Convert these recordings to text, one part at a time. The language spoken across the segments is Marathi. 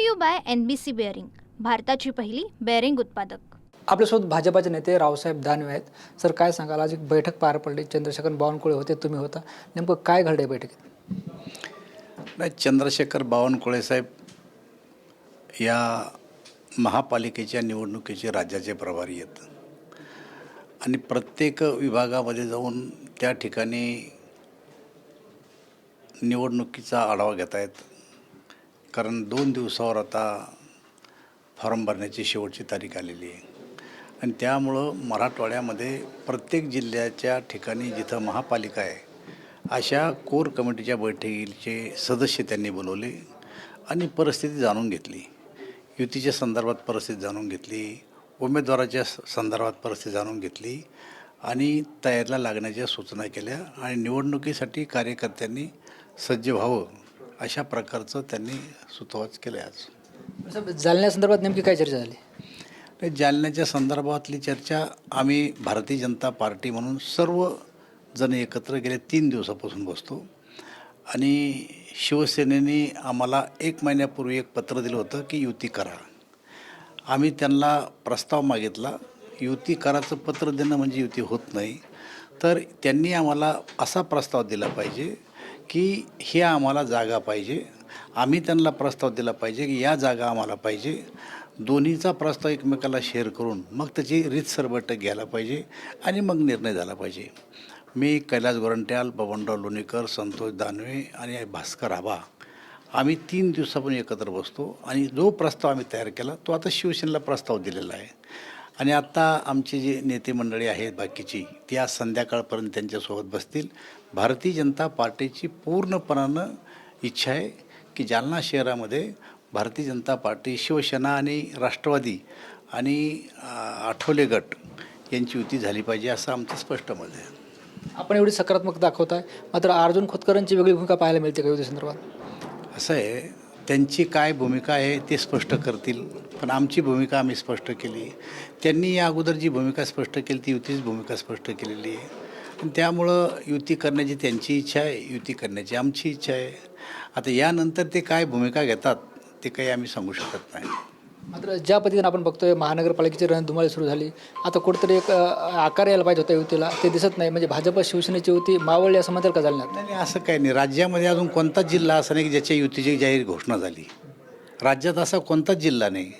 To you by N B C bearing भारताची पहिली बेअरिंग उत्पादक. आपल्यासोबत भाजपाचे नेते रावसाहेब दानवे आहेत. सर काय सांगाल? आज एक बैठक पार पडली. चंद्रशेखर बावनकुळे होते तुम्ही होता. नेमकं काय घडलं बैठकीत? नाही चंद्रशेखर बावनकुळे साहेब या महापालिकेच्या निवडणुकीचे राज्याचे प्रभारी आहेत. आणि प्रत्येक विभागामध्ये जाऊन त्या ठिकाणी निवडणुकीचा आढावा घेत आहेत कारण दोन दिवसावर आता फॉर्म भरण्याची शेवटची तारीख आलेली आहे. आणि त्यामुळं मराठवाड्यामध्ये प्रत्येक जिल्ह्याच्या ठिकाणी जिथं महापालिका आहे अशा कोर कमिटीच्या बैठकीचे सदस्य त्यांनी बोलवले आणि परिस्थिती जाणून घेतली. युतीच्या संदर्भात परिस्थिती जाणून घेतली उमेदवाराच्या स- संदर्भात परिस्थिती जाणून घेतली आणि तयारीला लागण्याच्या सूचना केल्या आणि निवडणुकीसाठी कार्यकर्त्यांनी सज्ज व्हावं अशा प्रकारचं त्यांनी सुतोवाच केलं आज. साहेब जालन्यासंदर्भात नेमकी काय चर्चा झाली? जालन्याच्या संदर्भातली चर्चा आम्ही भारतीय जनता पार्टी म्हणून सर्व जण एकत्र गेले तीन दिवसापासून बसतो. आणि शिवसेनेने आम्हाला एक महिन्यापूर्वी एक पत्र दिलं होतं की युती करा. आम्ही त्यांना प्रस्ताव मागितला युती कराचं पत्र देणं म्हणजे युती होत नाही. तर त्यांनी आम्हाला असा प्रस्ताव दिला पाहिजे की हे आम्हाला जागा पाहिजे. आम्ही त्यांना प्रस्ताव दिला पाहिजे की या जागा आम्हाला पाहिजे. दोन्हीचा प्रस्ताव एकमेकाला शेअर करून मग त्याची रीतसर बैठक घ्यायला पाहिजे आणि मग निर्णय झाला पाहिजे. मी कैलास गोरंट्याल बबनराव लोणीकर संतोष दानवे आणि भास्कर आबा आम्ही तीन दिवसापासून एकत्र बसतो आणि जो प्रस्ताव आम्ही तयार केला तो आता शिवसेनेला प्रस्ताव दिलेला आहे. आणि आत्ता आमची जी नेते मंडळी आहेत बाकीची ती आज संध्याकाळपर्यंत त्यांच्यासोबत बसतील. भारतीय जनता पार्टीची पूर्णपणानं इच्छा आहे की जालना शहरामध्ये भारतीय जनता पार्टी शिवसेना आणि राष्ट्रवादी आणि आठवले गट यांची युती झाली पाहिजे असं आमचं स्पष्ट मत आहे. आपण एवढी सकारात्मक दाखवताय. मात्र अर्जुन खोतकरांची वेगळी भूमिका पाहायला मिळते का युती संदर्भात असं आहे त्यांची काय भूमिका आहे ते स्पष्ट करतील. पण आमची भूमिका आम्ही स्पष्ट केली. त्यांनी या अगोदर जी भूमिका स्पष्ट केली ती युतीच भूमिका स्पष्ट केलेली आहे. आणि त्यामुळं युती करण्याची त्यांची इच्छा आहे युती करण्याची आमची इच्छा आहे. आता यानंतर ते काय भूमिका घेतात ते काही आम्ही सांगू शकत नाही. मात्र ज्या पद्धतीने आपण बघतोय महानगरपालिकेची रणधुमाळी सुरू झाली. आता कुठेतरी एक आकार यायला पाहिजे होता युतीला. ते दिसत नाही. म्हणजे भाजप शिवसेनेची युती मावळली असं म्हणतात का झालं नाही असं काही नाही. राज्यामध्ये अजून कोणताच जिल्हा असा नाही की ज्याच्या युतीची जाहीर घोषणा झाली? राज्यात असा कोणताच जिल्हा नाही.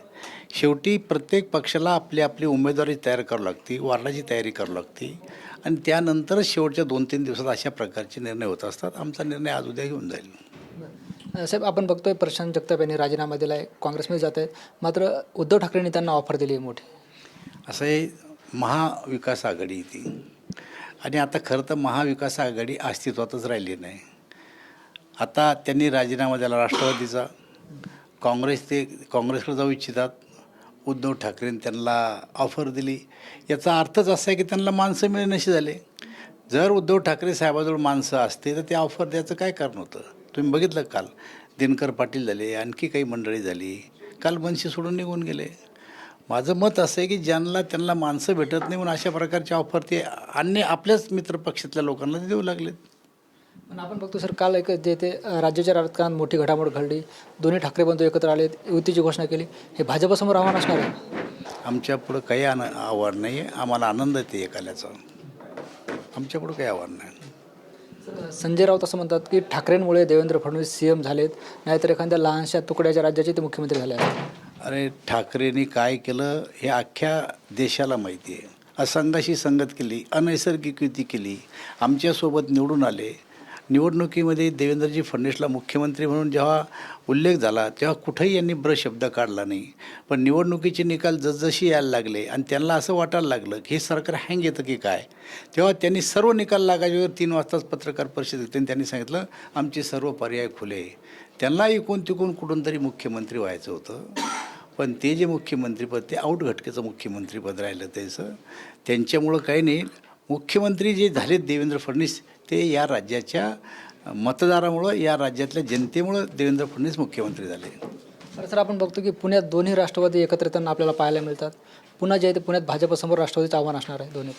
शेवटी प्रत्येक पक्षाला आपली आपली उमेदवारी तयार करावी लागते वार्डाची तयारी करावी लागते. आणि त्यानंतरच शेवटच्या दोन तीन दिवसात अशा प्रकारचे निर्णय होत असतात. आमचा निर्णय आज उद्या घेऊन जाईल. साहेब आपण बघतोय प्रशांत जगताप यांनी राजीनामा दिला आहे काँग्रेसमध्ये जात आहेत मात्र उद्धव ठाकरेंनी त्यांना ऑफर दिली आहे मोठी. असं हे महाविकास आघाडी आहे ती. आणि आता खरं तर महाविकास आघाडी अस्तित्वातच राहिली नाही. आता त्यांनी राजीनामा दिला राष्ट्रवादीचा. काँग्रेस ते काँग्रेसकडे जाऊ इच्छितात. उद्धव ठाकरेंनी त्यांना ऑफर दिली. याचा अर्थच असा आहे की त्यांना माणसं मिळेनशी झाले. जर उद्धव ठाकरे साहेबाजवळ माणसं असते तर ते ऑफर द्यायचं काय कारण होतं? तुम्ही बघितलं काल? दिनकर पाटील झाले आणखी काही मंडळी झाली. काल बनशी सोडून निघून गेले. माझं मत असं आहे की ज्यांना त्यांना माणसं भेटत नाही म्हणून अशा प्रकारचे ऑफर ते अन्य आपल्याच मित्रपक्षातल्या लोकांना देऊ लागलेत. पण आपण बघतो सर काल एक जे ते राज्याच्या राजकारणात मोठी घडामोड घडली. दोन्ही ठाकरे बंधू एकत्र आले युतीची घोषणा केली. हे भाजपसमोर आव्हान असणार आहे? आमच्या पुढं काही आन आव्हान नाही आहे. आम्हाला आनंद येते एक आल्याचा आमच्या पुढं काही आव्हान नाही. संजय राऊत असं म्हणतात की ठाकरेंमुळे देवेंद्र फडणवीस सी एम झालेत नाहीतर एखाद्या लहानशा तुकड्याच्या राज्याचे ते मुख्यमंत्री झाले आहेत. अरे ठाकरेंनी काय केलं हे अख्ख्या देशाला माहिती आहे. असंघाशी संगत केली अनैसर्गिक युती केली आमच्यासोबत निवडून आले निवडणुकीमध्ये देवेंद्रजी फडणवीसला मुख्यमंत्री म्हणून जेव्हा उल्लेख झाला तेव्हा कुठेही यांनी ब्र शब्द काढला नाही. पण निवडणुकीचे निकाल जसजशी यायला लागले आणि त्यांना असं वाटायला लागलं की हे सरकार हँग येतं की काय? तेव्हा त्यांनी सर्व निकाल लागायच्यावर तीन वाजताच पत्रकार परिषद घेतली आणि त्यांनी सांगितलं आमचे सर्व पर्याय खुले त्यांना इकून तिकून कुठून तरी मुख्यमंत्री व्हायचं होतं. पण ते जे मुख्यमंत्रीपद ते आऊट घटकेचं मुख्यमंत्रीपद राहिलं त्याचं. त्यांच्यामुळं काही नाही. मुख्यमंत्री जे झालेत देवेंद्र फडणवीस ते या राज्याच्या मतदारामुळं या राज्यातल्या जनतेमुळं देवेंद्र फडणवीस मुख्यमंत्री झाले. तर सर आपण बघतो की पुण्यात दोन्ही राष्ट्रवादी एकत्र येताना आपल्याला पाहायला मिळतात. पुन्हा जे आहे ते पुण्यात भाजपसमोर राष्ट्रवादीचं आव्हान असणार आहे दोन्ही.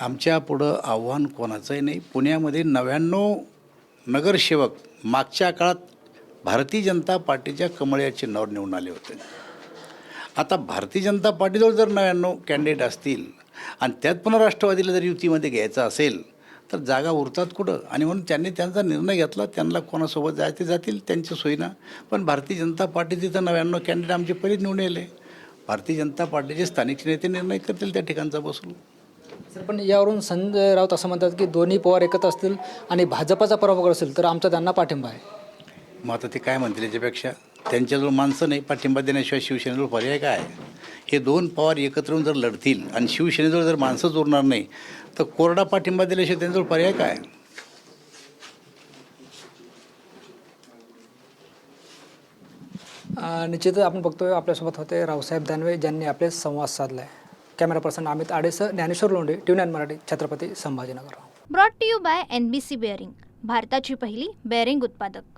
आमच्या पुढं आव्हान कोणाचंही नाही. पुण्यामध्ये नव्याण्णव नगरसेवक मागच्या काळात भारतीय जनता पार्टीच्या कमळ या चिन्हावर निवडून आले होते. आता भारतीय जनता पार्टीजवळ जर नव्याण्णव कॅन्डिडेट असतील आणि त्यात पुन्हा राष्ट्रवादीला जर युतीमध्ये घ्यायचं असेल तर जागा उरतात कुठं? आणि म्हणून त्यांनी त्यांचा निर्णय घेतला त्यांना कोणासोबत जायचे जातील त्यांच्या सोयीनं. पण भारतीय जनता पार्टी तिथं नव्याण्णव कॅन्डिडेट आमचे पहिले निवडून येले भारतीय जनता पार्टीचे स्थानिक नेते निर्णय करतील त्या ठिकाणचा बसून. सर पण यावरून संजय राऊत असं म्हणतात की दोन्ही पवार एकत्र असतील आणि भाजपाचा पराभव असेल तर आमचा त्यांना पाठिंबा आहे. मग आता ते काय म्हणतील याच्यापेक्षा? त्यांच्याजवळ माणसं नाही पाठिंबा देण्याशिवाय शिवसेनेजवळ पर्याय काय? आहे? हे दोन पवार एकत्र येऊन जर लढतील आणि शिवसेनेजवळ जर माणसंच उरणार नाही तर कोरडा पाठिंबा दिल्याशिवाय त्यांच्याजवळ पर्याय काय? निश्चितच आपण बघतोय आपल्यासोबत होते रावसाहेब दानवे ज्यांनी आपले संवाद साधला आहे camera person Amit आडेसह Dnyaneshwar Londhe T nine Marathi Chhatrapati Sambhajinagar. Brought to you by N B C bearing भारताची पहिली बेअरिंग उत्पादक.